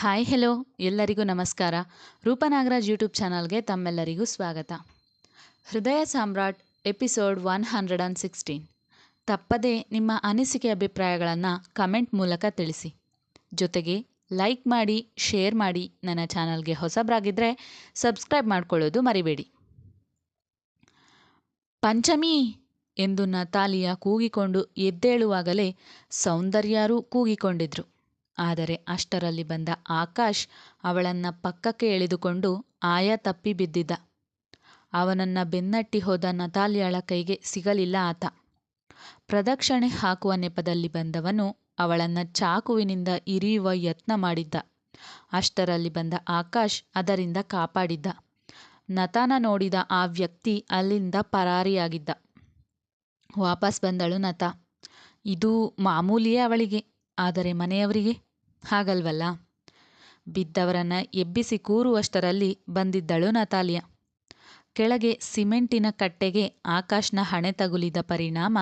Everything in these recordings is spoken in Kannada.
ಹಾಯ್ ಹೆಲೋ ಎಲ್ಲರಿಗೂ ನಮಸ್ಕಾರ. ರೂಪನಾಗರಾಜ್ ಯೂಟ್ಯೂಬ್ ಚಾನಲ್ಗೆ ತಮ್ಮೆಲ್ಲರಿಗೂ ಸ್ವಾಗತ. Hrudaya Samrat episode one hundred and sixteen. ತಪ್ಪದೇ ನಿಮ್ಮ ಅನಿಸಿಕೆ ಅಭಿಪ್ರಾಯಗಳನ್ನು ಕಮೆಂಟ್ ಮೂಲಕ ತಿಳಿಸಿ. ಜೊತೆಗೆ ಲೈಕ್ ಮಾಡಿ, ಶೇರ್ ಮಾಡಿ ನನ್ನ ಚಾನಲ್ಗೆ ಹೊಸಬರಾಗಿದ್ದರೆ ಸಬ್ಸ್ಕ್ರೈಬ್ ಮಾಡ್ಕೊಳ್ಳೋದು ಮರಿಬೇಡಿ. ಪಂಚಮಿ ಎಂದು ನತಾಲಿಯ ಕೂಗಿಕೊಂಡು ಎದ್ದೇಳುವಾಗಲೇ ಸೌಂದರ್ಯರೂ ಕೂಗಿಕೊಂಡಿದ್ರು. ಆದರೆ ಅಷ್ಟರಲ್ಲಿ ಬಂದ ಆಕಾಶ್ ಅವಳನ್ನ ಪಕ್ಕಕ್ಕೆ ಎಳೆದುಕೊಂಡು ಆಯ ತಪ್ಪಿ ಬಿದ್ದಿದ್ದ. ಅವನನ್ನ ಬೆನ್ನಟ್ಟಿ ಹೋದ ನತಾಲಿಯಳ ಕೈಗೆ ಸಿಗಲಿಲ್ಲ ಆತ. ಪ್ರದಕ್ಷಿಣೆ ಹಾಕುವ ನೆಪದಲ್ಲಿ ಬಂದವನು ಅವಳನ್ನ ಚಾಕುವಿನಿಂದ ಇರಿಯುವ ಯತ್ನ ಮಾಡಿದ್ದ. ಅಷ್ಟರಲ್ಲಿ ಬಂದ ಆಕಾಶ್ ಅದರಿಂದ ಕಾಪಾಡಿದ್ದ. ನತಾನ ನೋಡಿದ ಆ ವ್ಯಕ್ತಿ ಅಲ್ಲಿಂದ ಪರಾರಿಯಾಗಿದ್ದ. ವಾಪಸ್ ಬಂದಳು ನತ. ಇದು ಮಾಮೂಲಿಯೇ ಅವಳಿಗೆ, ಆದರೆ ಮನೆಯವರಿಗೆ? ಹಾಗಲ್ವಲ್ಲ? ಬಿದ್ದವರನ್ನ ಎಬ್ಬಿಸಿ ಕೂರುವಷ್ಟರಲ್ಲಿ ಬಂದಿದ್ದಳು ನತಾಲಿಯ. ಕೆಳಗೆ ಸಿಮೆಂಟಿನ ಕಟ್ಟೆಗೆ ಆಕಾಶ್ನ ಹಣೆ ತಗುಲಿದ ಪರಿಣಾಮ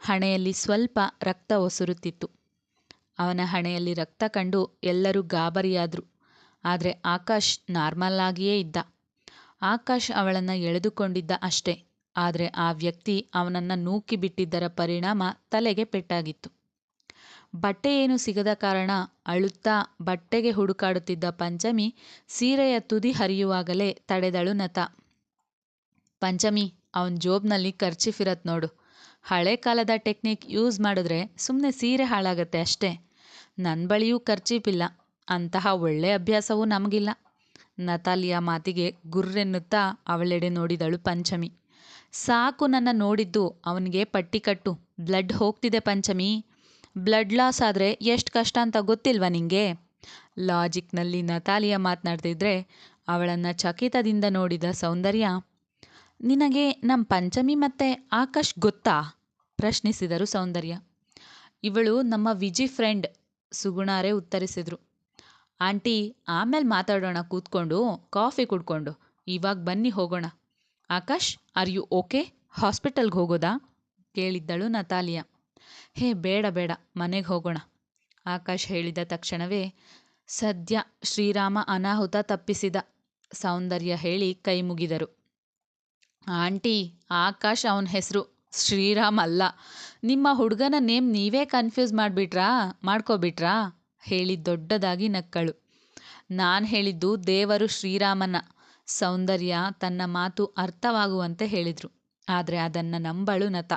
ಹಣೆಯಲ್ಲಿ ಸ್ವಲ್ಪ ರಕ್ತ ಒಸುರುತ್ತಿತ್ತು. ಅವನ ಹಣೆಯಲ್ಲಿ ರಕ್ತ ಕಂಡು ಎಲ್ಲರೂ ಗಾಬರಿಯಾದರು. ಆದರೆ ಆಕಾಶ್ ನಾರ್ಮಲ್ ಆಗಿಯೇ ಇದ್ದ. ಆಕಾಶ್ ಅವಳನ್ನು ಎಳೆದುಕೊಂಡಿದ್ದ ಅಷ್ಟೇ. ಆದರೆ ಆ ವ್ಯಕ್ತಿ ಅವನನ್ನು ನೂಕಿ ಬಿಟ್ಟಿದ್ದರ ಪರಿಣಾಮ ತಲೆಗೆ ಪೆಟ್ಟಾಗಿತ್ತು. ಬಟ್ಟೆ ಏನು ಸಿಗದ ಕಾರಣ ಅಳುತ್ತಾ ಬಟ್ಟೆಗೆ ಹುಡುಕಾಡುತ್ತಿದ್ದ ಪಂಚಮಿ ಸೀರೆಯ ತುದಿ ಹರಿಯುವಾಗಲೇ ತಡೆದಳು ನತ ಪಂಚಮಿ, ಅವನ ಜೋಬ್ನಲ್ಲಿ ಖರ್ಚಿಫಿರತ್ ನೋಡು. ಹಳೆ ಕಾಲದ ಟೆಕ್ನಿಕ್ ಯೂಸ್ ಮಾಡಿದ್ರೆ ಸುಮ್ಮನೆ ಸೀರೆ ಹಾಳಾಗತ್ತೆ ಅಷ್ಟೇ. ನನ್ನ ಬಳಿಯೂ ಖರ್ಚೀಪಿಲ್ಲ ಅಂತಹ ಒಳ್ಳೆ ಅಭ್ಯಾಸವೂ ನಮಗಿಲ್ಲ. ನತಾಲಿಯ ಮಾತಿಗೆ ಗುರ್ರೆನ್ನುತ್ತಾ ಅವಳೆಡೆ ನೋಡಿದಳು ಪಂಚಮಿ. ಸಾಕು ನನ್ನ ನೋಡಿದ್ದು, ಅವನಿಗೆ ಪಟ್ಟಿ ಕಟ್ಟು ಬ್ಲಡ್ ಹೋಗ್ತಿದೆ ಪಂಚಮಿ. ಬ್ಲಡ್ ಲಾಸ್ ಆದರೆ ಎಷ್ಟು ಕಷ್ಟ ಅಂತ ಗೊತ್ತಿಲ್ವಾ ನಿಂಗೆ? ಲಾಜಿಕ್ನಲ್ಲಿ ನತಾಲಿಯ ಮಾತನಾಡ್ತಿದ್ರೆ ಅವಳನ್ನು ಚಕಿತದಿಂದ ನೋಡಿದ ಸೌಂದರ್ಯ, ನಿನಗೆ ನಮ್ಮ ಪಂಚಮಿ ಮತ್ತೆ ಆಕಾಶ್ ಗೊತ್ತಾ? ಪ್ರಶ್ನಿಸಿದರು ಸೌಂದರ್ಯ. ಇವಳು ನಮ್ಮ ವಿಜಿ ಫ್ರೆಂಡ್ ಸುಗುಣಾರೇ ಉತ್ತರಿಸಿದರು. ಆಂಟಿ, ಆಮೇಲೆ ಮಾತಾಡೋಣ ಕೂತ್ಕೊಂಡು, ಕಾಫಿ ಕುಡ್ಕೊಂಡು, ಇವಾಗ ಬನ್ನಿ ಹೋಗೋಣ. Akash, are you okay? ಹಾಸ್ಪಿಟಲ್ಗೆ ಹೋಗೋದಾ? ಕೇಳಿದ್ದಳು ನತಾಲಿಯಾ. ಹೇ, ಬೇಡ ಬೇಡ, ಮನೆಗೆ ಹೋಗೋಣ. ಆಕಾಶ್ ಹೇಳಿದ ತಕ್ಷಣವೇ, ಸದ್ಯ ಶ್ರೀರಾಮ ಅನಾಹುತ ತಪ್ಪಿಸಿದ, ಸೌಂದರ್ಯ ಹೇಳಿ ಕೈ ಮುಗಿದರು. ಆಂಟಿ, ಆಕಾಶ್ ಅವನ ಹೆಸರು ಶ್ರೀರಾಮ್ ಅಲ್ಲ. ನಿಮ್ಮ ಹುಡುಗನ ನೇಮ್ ನೀವೇ ಕನ್ಫ್ಯೂಸ್ ಮಾಡಿಬಿಟ್ರಾ, ಮಾಡ್ಕೋಬಿಟ್ರಾ? ಹೇಳಿ ದೊಡ್ಡದಾಗಿ ನಕ್ಕಳು. ನಾನು ಹೇಳಿದ್ದು ದೇವರು ಶ್ರೀರಾಮನ. ಸೌಂದರ್ಯ ತನ್ನ ಮಾತು ಅರ್ಥವಾಗುವಂತೆ ಹೇಳಿದರು. ಆದರೆ ಅದನ್ನು ನಂಬಳು ನತ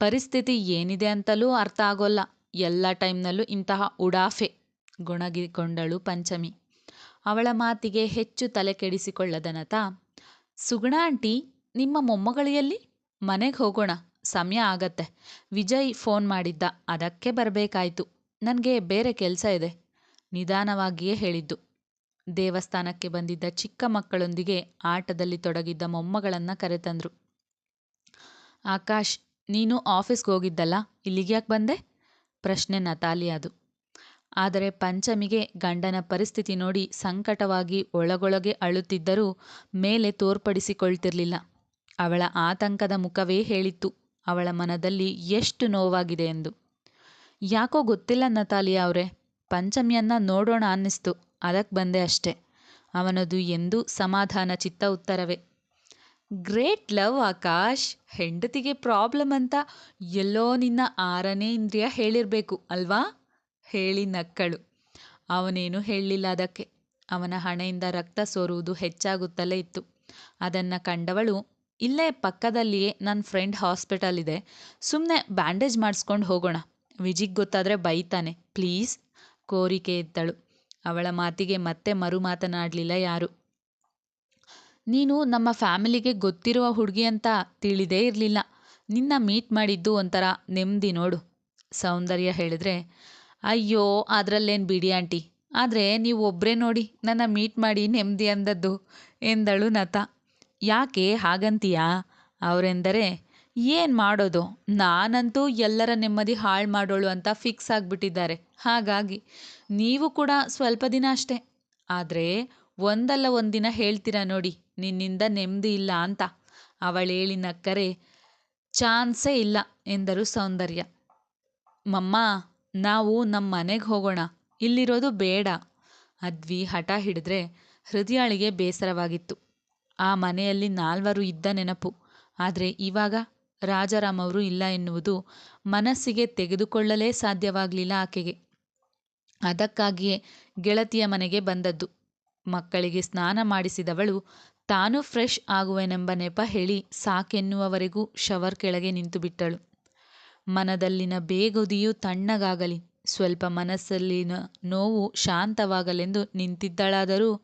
ಪರಿಸ್ಥಿತಿ ಏನಿದೆ ಅಂತಲೂ ಅರ್ಥ ಆಗೋಲ್ಲ. ಎಲ್ಲ ಟೈಮ್ನಲ್ಲೂ ಇಂತಹ ಉಡಾಫೆ ಗೊಣಗಿಕೊಂಡಳು ಪಂಚಮಿ. ಅವಳ ಮಾತಿಗೆ ಹೆಚ್ಚು ತಲೆ ಕೆಡಿಸಿಕೊಳ್ಳದ ನತಾ ಸುಗುಣ ಆಂಟಿ, ನಿಮ್ಮ ಮೊಮ್ಮಗಳಿಯಲ್ಲಿ? ಮನೆಗೆ ಹೋಗೋಣ, ಸಮಯ ಆಗತ್ತೆ. ವಿಜಯ್ ಫೋನ್ ಮಾಡಿದ್ದ, ಅದಕ್ಕೆ ಬರಬೇಕಾಯ್ತು. ನನಗೆ ಬೇರೆ ಕೆಲಸ ಇದೆ, ನಿಧಾನವಾಗಿಯೇ ಹೇಳಿದ್ದು. ದೇವಸ್ಥಾನಕ್ಕೆ ಬಂದಿದ್ದ ಚಿಕ್ಕ ಮಕ್ಕಳೊಂದಿಗೆ ಆಟದಲ್ಲಿ ತೊಡಗಿದ್ದ ಮೊಮ್ಮಗಳನ್ನು ಕರೆತಂದರು. ಆಕಾಶ್ ನೀನು ಆಫೀಸ್ಗೆ ಹೋಗಿದ್ದಲ್ಲ, ಇಲ್ಲಿಗೆ ಯಾಕೆ ಬಂದೆ? ಪ್ರಶ್ನೆ ನತಾಲಿಯಾದು ಆದರೆ ಪಂಚಮಿಗೆ ಗಂಡನ ಪರಿಸ್ಥಿತಿ ನೋಡಿ ಸಂಕಟವಾಗಿ ಒಳಗೊಳಗೆ ಅಳುತ್ತಿದ್ದರೂ ಮೇಲೆ ತೋರ್ಪಡಿಸಿಕೊಳ್ತಿರ್ಲಿಲ್ಲ. ಅವಳ ಆತಂಕದ ಮುಖವೇ ಹೇಳಿತ್ತು. ಅವಳ ಮನದಲ್ಲಿ ಎಷ್ಟು ನೋವಾಗಿದೆ ಎಂದು. ಯಾಕೋ ಗೊತ್ತಿಲ್ಲ ನತಾಲಿಯಾ ಅವರೇ, ಪಂಚಮಿಯನ್ನ ನೋಡೋಣ ಅನ್ನಿಸ್ತು. ಅದಕ್ಕೆ ಬಂದೆ ಅಷ್ಟೆ. ಅವನದು ಎಂದೂ ಸಮಾಧಾನ ಚಿತ್ತ ಉತ್ತರವೇ. ಗ್ರೇಟ್ ಲವ್ ಆಕಾಶ್ ಹೆಂಡತಿಗೆ ಪ್ರಾಬ್ಲಮ್ ಅಂತ ಎಲ್ಲೋ ನಿನ್ನ ಆರನೇ ಇಂದ್ರಿಯ ಹೇಳಿರಬೇಕು, ಅಲ್ವಾ? ಹೇಳಿ ನಕ್ಕಳು. ಅವನೇನು ಹೇಳಲಿಲ್ಲ ಅದಕ್ಕೆ. ಅವನ ಹಣೆಯಿಂದ ರಕ್ತ ಸೋರುವುದು ಹೆಚ್ಚಾಗುತ್ತಲೇ ಇತ್ತು. ಅದನ್ನು ಕಂಡವಳು, ಇಲ್ಲೇ ಪಕ್ಕದಲ್ಲಿಯೇ ನನ್ನ ಫ್ರೆಂಡ್ ಹಾಸ್ಪಿಟಲ್ ಇದೆ. ಸುಮ್ಮನೆ ಬ್ಯಾಂಡೇಜ್ ಮಾಡಿಸ್ಕೊಂಡು ಹೋಗೋಣ. ವಿಜಿಗ್ ಗೊತ್ತಾದರೆ ಬೈತಾನೆ. ಪ್ಲೀಸ್ ಕೋರಿಕೆ ಇತ್ತಳು ಅವಳ ಮಾತಿಗೆ ಮತ್ತೆ ಮರು ಮಾತನಾಡಲಿಲ್ಲ ಯಾರು. ನೀನು ನಮ್ಮ ಫ್ಯಾಮಿಲಿಗೆ ಗೊತ್ತಿರುವ ಹುಡುಗಿ ಅಂತ ತಿಳಿದೇ ಇರಲಿಲ್ಲ. ನಿನ್ನ ಮೀಟ್ ಮಾಡಿದ್ದು ಒಂಥರ ನೆಮ್ಮದಿ ನೋಡು, ಸೌಂದರ್ಯ ಹೇಳಿದ್ರೆ. ಅಯ್ಯೋ, ಅದರಲ್ಲೇನು ಬಿಡಿ ಆಂಟಿ. ಆದರೆ ನೀವು ಒಬ್ಬರೇ ನೋಡಿ ನನ್ನ ಮೀಟ್ ಮಾಡಿ ನೆಮ್ಮದಿ ಅಂದದ್ದು ಎಂದಳು ನತ. ಯಾಕೆ ಹಾಗಂತೀಯಾ? ಅವರೆಂದರೆ, ಏನು ಮಾಡೋದು? ನಾನಂತೂ ಎಲ್ಲರ ನೆಮ್ಮದಿ ಹಾಳು ಮಾಡೋಳು ಅಂತ ಫಿಕ್ಸ್ ಆಗಿಬಿಟ್ಟಿದ್ದಾರೆ. ಹಾಗಾಗಿ ನೀವು ಕೂಡ ಸ್ವಲ್ಪ ದಿನ ಅಷ್ಟೇ. ಆದರೆ ಒಂದಲ್ಲ ಒಂದಿನ ಹೇಳ್ತೀರಾ ನೋಡಿ. ನಿನ್ನಿಂದ ನೆಮ್ಮದಿ ಇಲ್ಲ ಅಂತ. ಅವಳೇಳಿ ನಕ್ಕರೆ, ಚಾನ್ಸೇ ಇಲ್ಲ ಎಂದರು ಸೌಂದರ್ಯ. ಮಮ್ಮ, ನಾವು ನಮ್ಮ ಮನೆಗೆ ಹೋಗೋಣ. ಇಲ್ಲಿರೋದು ಬೇಡ ಅದ್ವಿ ಹಠ ಹಿಡಿದ್ರೆ ಹೃದಯಾಳಿಗೆ ಬೇಸರವಾಗಿತ್ತು. ಆ ಮನೆಯಲ್ಲಿ ನಾಲ್ವರು ಇದ್ದ ನೆನಪು. ಆದರೆ ಇವಾಗ ರಾಜಾರಾಮ್ ಅವರು ಇಲ್ಲ ಎನ್ನುವುದು ಮನಸ್ಸಿಗೆ ತೆಗೆದುಕೊಳ್ಳಲೇ ಸಾಧ್ಯವಾಗಲಿಲ್ಲ ಆಕೆಗೆ. ಅದಕ್ಕಾಗಿಯೇ ಗೆಳತಿಯ ಮನೆಗೆ ಬಂದದ್ದು. ಮಕ್ಕಳಿಗೆ ಸ್ನಾನ ಮಾಡಿಸಿದವಳು ತಾನು ಫ್ರೆಶ್ ಆಗುವೆನೆಂಬ ನೆಪ ಹೇಳಿ ಸಾಕೆನ್ನುವವರೆಗೂ ಶವರ್ ಕೆಳಗೆ ನಿಂತುಬಿಟ್ಟಳು. ಮನದಲ್ಲಿನ ಬೇಗುದಿಯು ತಣ್ಣಗಾಗಲಿ. ಸ್ವಲ್ಪ ಮನಸ್ಸಲ್ಲಿನ ನೋವು ಶಾಂತವಾಗಲೆಂದು ನಿಂತಿದ್ದಳಾದರೂ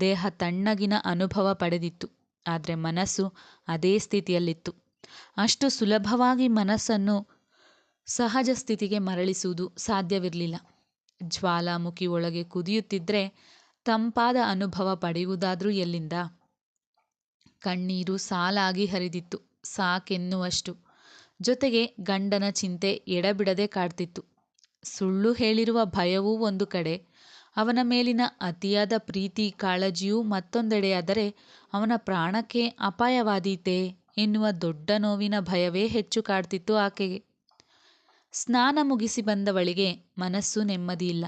ದೇಹ ತಣ್ಣಗಿನ ಅನುಭವ ಪಡೆದಿತ್ತು. ಆದರೆ ಮನಸ್ಸು ಅದೇ ಸ್ಥಿತಿಯಲ್ಲಿತ್ತು. ಅಷ್ಟು ಸುಲಭವಾಗಿ ಮನಸ್ಸನ್ನು ಸಹಜ ಸ್ಥಿತಿಗೆ ಮರಳಿಸುವುದು ಸಾಧ್ಯವಿರಲಿಲ್ಲ. ಜ್ವಾಲಾಮುಖಿ ಒಳಗೆ ಕುದಿಯುತ್ತಿದ್ರೆ ತಂಪಾದ ಅನುಭವ ಪಡೆಯುವುದಾದರೂ ಎಲ್ಲಿಂದ? ಕಣ್ಣೀರು ಸಾಲಾಗಿ ಹರಿದಿತ್ತು. ಸಾಕೆನ್ನುವಷ್ಟು. ಜೊತೆಗೆ ಗಂಡನ ಚಿಂತೆ ಎಡಬಿಡದೆ ಕಾಡ್ತಿತ್ತು. ಸುಳ್ಳು ಹೇಳಿರುವ ಭಯವೂ ಒಂದು ಕಡೆ. ಅವನ ಮೇಲಿನ ಅತಿಯಾದ ಪ್ರೀತಿ ಕಾಳಜಿಯೂ ಮತ್ತೊಂದೆಡೆಯಾದರೆ ಅವನ ಪ್ರಾಣಕ್ಕೆ ಅಪಾಯವಾದೀತೆ ಎನ್ನುವ ದೊಡ್ಡ ನೋವಿನ ಭಯವೇ ಹೆಚ್ಚು ಕಾಡ್ತಿತ್ತು ಆಕೆಗೆ. ಸ್ನಾನ ಮುಗಿಸಿ ಬಂದವಳಿಗೆ ಮನಸ್ಸು ನೆಮ್ಮದಿಯಿಲ್ಲ.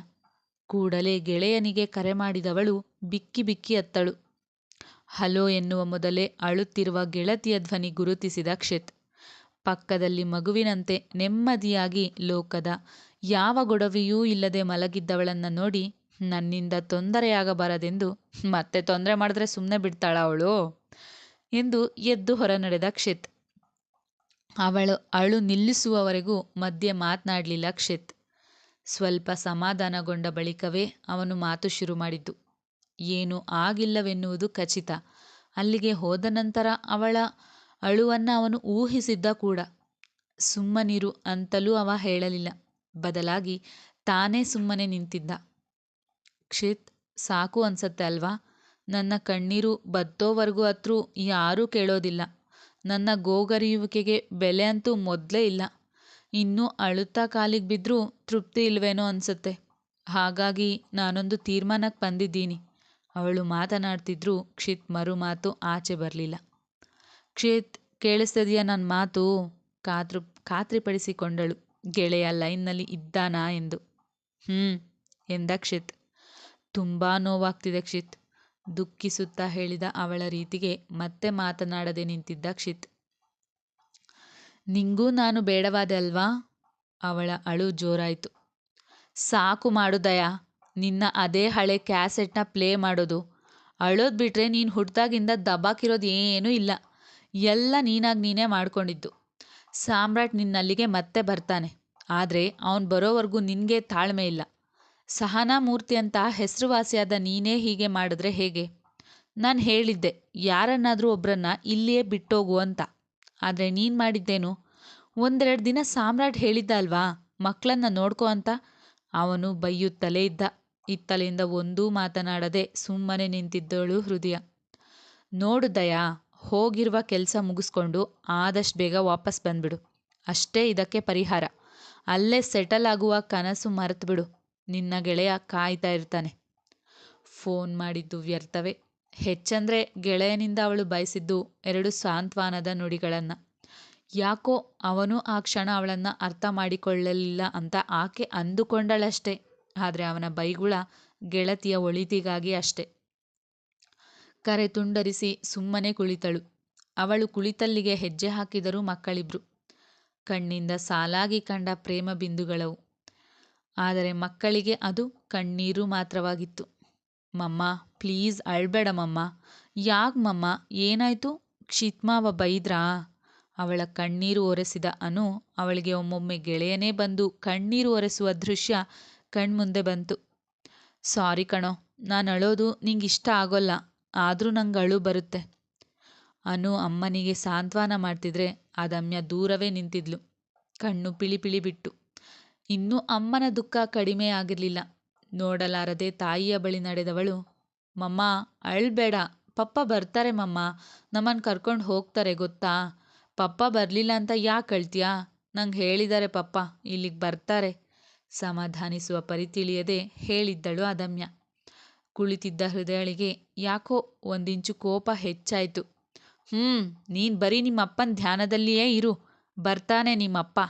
ಕೂಡಲೇ ಗೆಳೆಯನಿಗೆ ಕರೆ ಮಾಡಿದವಳು ಬಿಕ್ಕಿ ಬಿಕ್ಕಿ ಅತ್ತಳು. ಹಲೋ ಎನ್ನುವ ಮೊದಲೇ ಅಳುತ್ತಿರುವ ಗೆಳತಿಯ ಧ್ವನಿ ಗುರುತಿಸಿದ ಕ್ಷಿತ್. ಪಕ್ಕದಲ್ಲಿ ಮಗುವಿನಂತೆ ನೆಮ್ಮದಿಯಾಗಿ ಲೋಕದ ಯಾವ ಗೊಡವೆಯೂ ಇಲ್ಲದೆ ಮಲಗಿದ್ದವಳನ್ನು ನೋಡಿ ನನ್ನಿಂದ ತೊಂದರೆಯಾಗಬಾರದೆಂದು ಮತ್ತೆ ತೊಂದರೆ ಮಾಡಿದ್ರೆ ಸುಮ್ಮನೆ ಬಿಡ್ತಾಳ ಅವಳು ಎಂದು ಎದ್ದು ಹೊರ ನಡೆದ ಕ್ಷಿತ್. ಅವಳು ಅಳು ನಿಲ್ಲಿಸುವವರೆಗೂ ಮಧ್ಯೆ ಮಾತನಾಡಲಿಲ್ಲ ಕ್ಷಿತ್. ಸ್ವಲ್ಪ ಸಮಾಧಾನಗೊಂಡ ಬಳಿಕವೇ ಅವನು ಮಾತು ಶುರು ಮಾಡಿದ್ದು. ಏನೂ ಆಗಿಲ್ಲವೆನ್ನುವುದು ಖಚಿತ. ಅಲ್ಲಿಗೆ ಹೋದ ನಂತರ ಅವಳ ಅಳುವನ್ನ ಅವನು ಊಹಿಸಿದ್ದ ಕೂಡ. ಸುಮ್ಮನಿರು ಅಂತಲೂ ಅವ ಹೇಳಲಿಲ್ಲ. ಬದಲಾಗಿ ತಾನೇ ಸುಮ್ಮನೆ ನಿಂತಿದ್ದ. ಕ್ಷಿತ್, ಸಾಕು ಅನ್ಸತ್ತೆ ಅಲ್ವಾ? ನನ್ನ ಕಣ್ಣೀರು ಬತ್ತೋವರೆಗೂ ಹತ್ರ ಯಾರೂ ಕೇಳೋದಿಲ್ಲ. ನನ್ನ ಗೋಗರಿಯುವಿಕೆಗೆ ಬೆಲೆ ಅಂತೂ ಮೊದಲೇ ಇಲ್ಲ. ಇನ್ನೂ ಅಳುತ್ತಾ ಕಾಲಿಗೆ ಬಿದ್ದರೂ ತೃಪ್ತಿ ಇಲ್ವೇನೋ ಅನ್ಸುತ್ತೆ. ಹಾಗಾಗಿ ನಾನೊಂದು ತೀರ್ಮಾನಕ್ಕೆ ಬಂದಿದ್ದೀನಿ. ಅವಳು ಮಾತನಾಡ್ತಿದ್ರು ಕ್ಷಿತ್ ಮರು ಮಾತು ಆಚೆ ಬರಲಿಲ್ಲ. ಕ್ಷಿತ್, ಕೇಳಿಸ್ತದೆಯಾ ನನ್ನ ಮಾತು? ಖಾತ್ರು ಖಾತ್ರಿಪಡಿಸಿಕೊಂಡಳು. ಗೆಳೆಯ ಲೈನ್ನಲ್ಲಿ ಇದ್ದಾನಾ ಎಂದು. ಹ್ಞೂ ಎಂದ ಕ್ಷಿತ್. ತುಂಬ ನೋವಾಗ್ತಿದೆ ಕ್ಷಿತ್. ದುಃಖಿಸುತ್ತಾ ಹೇಳಿದ ಅವಳ ರೀತಿಗೆ ಮತ್ತೆ ಮಾತನಾಡದೆ ನಿಂತಿದ್ದ ಕ್ಷಿತ್. ನಿಂಗೂ ನಾನು ಬೇಡವಾದೆ ಅಲ್ವಾ? ಅವಳ ಅಳು ಜೋರಾಯಿತು. ಸಾಕು ಮಾಡುದಯ ನಿನ್ನ ಅದೇ ಹಳೆ ಕ್ಯಾಸೆಟ್ನ ಪ್ಲೇ ಮಾಡೋದು. ಅಳೋದು ಬಿಟ್ರೆ ನೀನು ಹುಟ್ಟಿದಾಗಿಂದ ದಬಾಕಿರೋದು ಏನೂ ಇಲ್ಲ. ಎಲ್ಲ ನೀನಾಗಿ ನೀನೇ ಮಾಡ್ಕೊಂಡಿದ್ದು. ಸಾಮ್ರಾಟ್ ನಿನ್ನಲ್ಲಿಗೆ ಮತ್ತೆ ಬರ್ತಾನೆ. ಆದರೆ ಅವನು ಬರೋವರೆಗೂ ನಿನಗೆ ತಾಳ್ಮೆ ಇಲ್ಲ. ಸಹನಾ ಮೂರ್ತಿ ಅಂತ ಹೆಸರುವಾಸಿಯಾದ ನೀನೇ ಹೀಗೆ ಮಾಡಿದ್ರೆ ಹೇಗೆ? ನಾನು ಹೇಳಿದ್ದೆ, ಯಾರನ್ನಾದರೂ ಒಬ್ಬರನ್ನ ಇಲ್ಲಿಯೇ ಬಿಟ್ಟೋಗು ಅಂತ. ಆದರೆ ನೀನು ಮಾಡಿದ್ದೇನು? ಒಂದೆರಡು ದಿನ ಸಾಮ್ರಾಟ್ ಹೇಳಿದ್ದ ಅಲ್ವಾ ಮಕ್ಕಳನ್ನ ನೋಡ್ಕೋ ಅಂತ? ಅವನು ಬೈಯುತ್ತಲೇ ಇದ್ದ. ಇತ್ತಲಿಂದ ಒಂದೂ ಮಾತನಾಡದೆ ಸುಮ್ಮನೆ ನಿಂತಿದ್ದಳು ಹೃದಯ. ನೋಡು ದಯಾ, ಹೋಗಿರುವ ಕೆಲಸ ಮುಗಿಸ್ಕೊಂಡು ಆದಷ್ಟು ಬೇಗ ವಾಪಸ್ ಬಂದ್ಬಿಡು. ಅಷ್ಟೇ ಇದಕ್ಕೆ ಪರಿಹಾರ. ಅಲ್ಲೇ ಸೆಟಲ್ ಆಗುವ ಕನಸು ಮರೆತುಬಿಡು. ನಿನ್ನ ಗೆಳೆಯ ಕಾಯ್ತಾ ಇರ್ತಾನೆ. ಫೋನ್ ಮಾಡಿದ್ದು ವ್ಯರ್ಥವೇ. ಹೆಚ್ಚೆಂದ್ರೆ ಗೆಳೆಯನಿಂದ ಅವಳು ಬಯಸಿದ್ದು ಎರಡು ಸಾಂತ್ವನದ ನುಡಿಗಳನ್ನು. ಯಾಕೋ ಅವನು ಆ ಕ್ಷಣ ಅವಳನ್ನು ಅರ್ಥ ಮಾಡಿಕೊಳ್ಳಲಿಲ್ಲ ಅಂತ ಆಕೆ ಅಂದುಕೊಂಡಳಷ್ಟೇ. ಆದರೆ ಅವನ ಬೈಗುಳ ಗೆಳತಿಯ ಒಳಿತಿಗಾಗಿ ಅಷ್ಟೆ. ಕರೆ ತುಂಡರಿಸಿ ಸುಮ್ಮನೆ ಕುಳಿತಳು. ಅವಳು ಕುಳಿತಲ್ಲಿಗೆ ಹೆಜ್ಜೆ ಹಾಕಿದರು ಮಕ್ಕಳಿಬ್ರು. ಕಣ್ಣಿಂದ ಸಾಲಾಗಿ ಕಂಡ ಪ್ರೇಮ ಬಿಂದುಗಳವು. ಆದರೆ ಮಕ್ಕಳಿಗೆ ಅದು ಕಣ್ಣೀರು ಮಾತ್ರವಾಗಿತ್ತು. ಮಮ್ಮ, ಪ್ಲೀಸ್ ಅಳ್ಬೇಡ ಮಮ್ಮ. ಮಮ್ಮ? ಏನಾಯ್ತು? ಕ್ಷಿತ್ಮಾವ ಬೈದ್ರಾ? ಅವಳ ಕಣ್ಣೀರು ಒರೆಸಿದ ಅನು ಅವಳಿಗೆ ಒಮ್ಮೊಮ್ಮೆ ಗೆಳೆಯನೇ ಬಂದು ಕಣ್ಣೀರು ಒರೆಸುವ ದೃಶ್ಯ ಕಣ್ಮುಂದೆ ಬಂತು. ಸಾರಿ ಕಣೋ ನಾನು ಅಳೋದು ನಿಂಗೆ ಇಷ್ಟ ಆಗೋಲ್ಲ, ಆದರೂ ನಂಗೆ ಅಳು ಬರುತ್ತೆ. ಅನು ಅಮ್ಮನಿಗೆ ಸಾಂತ್ವನ ಮಾಡ್ತಿದ್ರೆ ಅದಮ್ಯ ದೂರವೇ ನಿಂತಿದ್ಲು. ಕಣ್ಣು ಪಿಳಿ ಪಿಳಿ ಬಿಟ್ಟು ಇನ್ನೂ ಅಮ್ಮನ ದುಃಖ ಕಡಿಮೆ ಆಗಿರಲಿಲ್ಲ. ನೋಡಲಾರದೆ ತಾಯಿಯ ಬಳಿ ನಡೆದವಳು, ಮಮ್ಮ ಅಳ್ಬೇಡ ಪಪ್ಪ ಬರ್ತಾರೆ ಮಮ್ಮ. ನಮ್ಮನ್ನು ಕರ್ಕೊಂಡು ಹೋಗ್ತಾರೆ, ಗೊತ್ತಾ? ಪಪ್ಪ ಬರಲಿಲ್ಲ ಅಂತ ಯಾಕೆ ಅಳ್ತೀಯಾ? ನಂಗೆ ಹೇಳಿದ್ದಾರೆ ಪಪ್ಪ, ಇಲ್ಲಿಗೆ ಬರ್ತಾರೆ. ಸಮಾಧಾನಿಸುವ ಪರಿ ತಿಳಿಯದೆ ಹೇಳಿದ್ದಳು ಅದಮ್ಯ ಕುಳಿತಿದ್ದ ಹೃದಯಳಿಗೆ ಯಾಕೋ ಒಂದಿಂಚು ಕೋಪ ಹೆಚ್ಚಾಯಿತು. ಹ್ಞೂ ನೀನ್ ಬರೀ ನಿಮ್ಮಪ್ಪನ ಧ್ಯಾನದಲ್ಲಿಯೇ ಇರು. ಬರ್ತಾನೆ ನಿಮ್ಮಪ್ಪ.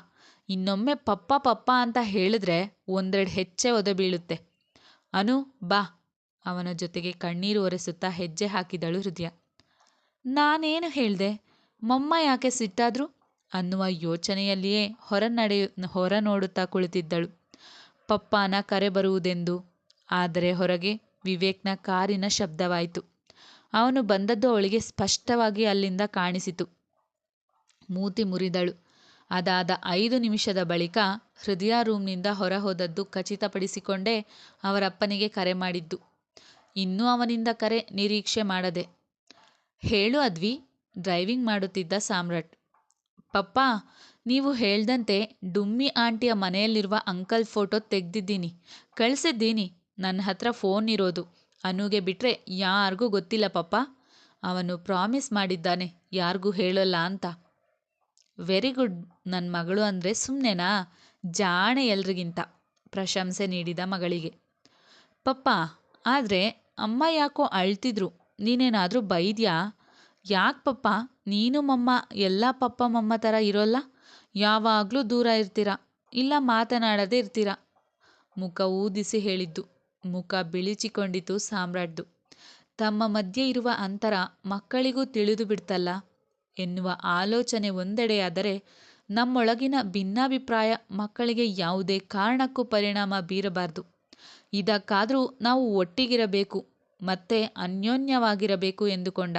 ಇನ್ನೊಮ್ಮೆ ಪಪ್ಪ ಪಪ್ಪ ಅಂತ ಹೇಳಿದ್ರೆ ಒಂದೆರಡು ಹೆಚ್ಚೆ ಒದೆ ಬೀಳುತ್ತೆ. ಅನು, ಬಾ. ಅವನ ಜೊತೆಗೆ ಕಣ್ಣೀರು ಒರೆಸುತ್ತಾ ಹೆಜ್ಜೆ ಹಾಕಿದಳು ಹೃದಯ. ನಾನೇನು ಹೇಳ್ದೆ? ಮಮ್ಮ ಯಾಕೆ ಸಿಟ್ಟಾದ್ರು? ಅನ್ನುವ ಯೋಚನೆಯಲ್ಲಿಯೇ ಹೊರ ನಡೆಯು ಹೊರ ನೋಡುತ್ತಾ ಕುಳಿತಿದ್ದಳು. ಪಪ್ಪನ ಕರೆ ಬರುವುದೆಂದು ಆದರೆ ಹೊರಗೆ ವಿವೇಕ್ನ ಕಾರಿನ ಶಬ್ದವಾಯಿತು. ಅವನು ಬಂದದ್ದು ಅವಳಿಗೆ ಸ್ಪಷ್ಟವಾಗಿ ಅಲ್ಲಿಂದ ಕಾಣಿಸಿತು. ಮೂತಿ ಮುರಿದಳು. ಅದಾದ ಐದು ನಿಮಿಷದ ಬಳಿಕ ಹೃದಯ ರೂಮ್ನಿಂದ ಹೊರಹೋದದ್ದು ಖಚಿತಪಡಿಸಿಕೊಂಡೇ ಅವರಪ್ಪನಿಗೆ ಕರೆ ಮಾಡಿದ್ದು. ಇನ್ನೂ ಅವನಿಂದ ಕರೆ ನಿರೀಕ್ಷೆ ಮಾಡದೆ. ಹೇಳು ಅದ್ವಿ, ಡ್ರೈವಿಂಗ್ ಮಾಡುತ್ತಿದ್ದ ಸಾಮ್ರಾಟ್. ಪಪ್ಪ ನೀವು ಹೇಳ್ದಂತೆ ಡುಮ್ಮಿ ಆಂಟಿಯ ಮನೆಯಲ್ಲಿರುವ ಅಂಕಲ್ ಫೋಟೋ ತೆಗ್ದಿದ್ದೀನಿ. ಕಳಿಸಿದ್ದೀನಿ. ನನ್ನ ಹತ್ರ ಫೋನ್ ಇರೋದು. ಅನುಗೆ ಬಿಟ್ರೆ ಯಾರಿಗೂ ಗೊತ್ತಿಲ್ಲ ಪಪ್ಪ. ಅವನು ಪ್ರಾಮಿಸ್ ಮಾಡಿದ್ದಾನೆ. ಯಾರಿಗೂ ಹೇಳೋಲ್ಲ ಅಂತ. Very good. ನನ್ನ ಮಗಳು ಅಂದರೆ ಸುಮ್ಮನೆನಾ ಜಾಣೆ ಎಲ್ರಿಗಿಂತ. ಪ್ರಶಂಸೆ ನೀಡಿದ ಮಗಳಿಗೆ. ಪಪ್ಪ, ಆದರೆ ಅಮ್ಮ ಯಾಕೋ ಅಳ್ತಿದ್ರು? ನೀನೇನಾದರೂ ಬೈದ್ಯಾ? ಯಾಕೆ ಪಪ್ಪ? ನೀನು ಮಮ್ಮ, ಎಲ್ಲ ಪಪ್ಪ ಮಮ್ಮ ಥರ ಇರೋಲ್ಲ? ಯಾವಾಗಲೂ ದೂರ ಇರ್ತೀರ? ಇಲ್ಲ ಮಾತನಾಡದೇ ಇರ್ತೀರ? ಮುಖ ಊದಿಸಿ ಹೇಳಿದ್ದು. ಮುಖ ಬಿಳಿಚಿಕೊಂಡಿತು ಸಾಮ್ರಾಟ್ದು. ತಮ್ಮ ಮಧ್ಯೆ ಇರುವ ಅಂತರ ಮಕ್ಕಳಿಗೂ ತಿಳಿದು ಬಿಡ್ತಲ್ಲ? ಎನ್ನುವ ಆಲೋಚನೆ ಒಂದೆಡೆಯಾದರೆ ನಮ್ಮೊಳಗಿನ ಭಿನ್ನಾಭಿಪ್ರಾಯ ಮಕ್ಕಳಿಗೆ ಯಾವುದೇ ಕಾರಣಕ್ಕೂ ಪರಿಣಾಮ ಬೀರಬಾರ್ದು. ಇದಕ್ಕಾದರೂ ನಾವು ಒಟ್ಟಿಗಿರಬೇಕು, ಮತ್ತೆ ಅನ್ಯೋನ್ಯವಾಗಿರಬೇಕು ಎಂದುಕೊಂಡ.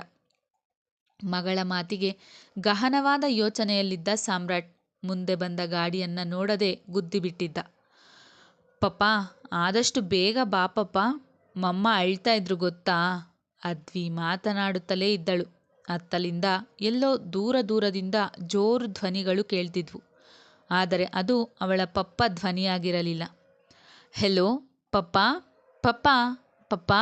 ಮಗಳ ಮಾತಿಗೆ ಗಹನವಾದ ಯೋಚನೆಯಲ್ಲಿದ್ದ ಸಾಮ್ರಾಟ್ ಮುಂದೆ ಬಂದ ಗಾಡಿಯನ್ನು ನೋಡದೆ ಗುದ್ದಿಬಿಟ್ಟಿದ್ದ. ಪಪ್ಪ, ಆದಷ್ಟು ಬೇಗ ಬಾಪಪ್ಪ, ಮಮ್ಮ ಅಳ್ತಾ ಇದ್ರು ಗೊತ್ತಾ? ಅದ್ವಿ ಮಾತನಾಡುತ್ತಲೇ ಇದ್ದಳು. ಅತ್ತಲಿಂದ ಎಲ್ಲೋ ದೂರ ದೂರದಿಂದ ಜೋರು ಧ್ವನಿಗಳು ಕೇಳ್ತಿದ್ವು. ಆದರೆ ಅದು ಅವಳ ಪಪ್ಪ ಧ್ವನಿಯಾಗಿರಲಿಲ್ಲ. ಹೆಲೋ, ಪಪ್ಪ ಪಪ್ಪ ಪಪ್ಪ?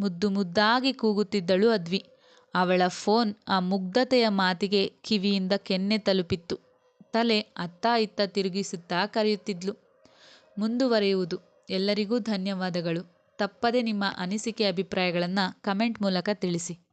ಮುದ್ದು ಮುದ್ದಾಗಿ ಕೂಗುತ್ತಿದ್ದಳು ಅದ್ವಿ. ಅವಳ ಫೋನ್ ಆ ಮುಗ್ಧತೆಯ ಮಾತಿಗೆ ಕಿವಿಯಿಂದ ಕೆನ್ನೆ ತಲುಪಿತ್ತು. ತಲೆ ಅತ್ತ ಇತ್ತ ತಿರುಗಿಸುತ್ತಾ ಕರೆಯುತ್ತಿದ್ಲು. ಮುಂದುವರೆಯುವುದು. ಎಲ್ಲರಿಗೂ ಧನ್ಯವಾದಗಳು. ತಪ್ಪದೆ ನಿಮ್ಮ ಅನಿಸಿಕೆ ಅಭಿಪ್ರಾಯಗಳನ್ನು ಕಮೆಂಟ್ ಮೂಲಕ ತಿಳಿಸಿ.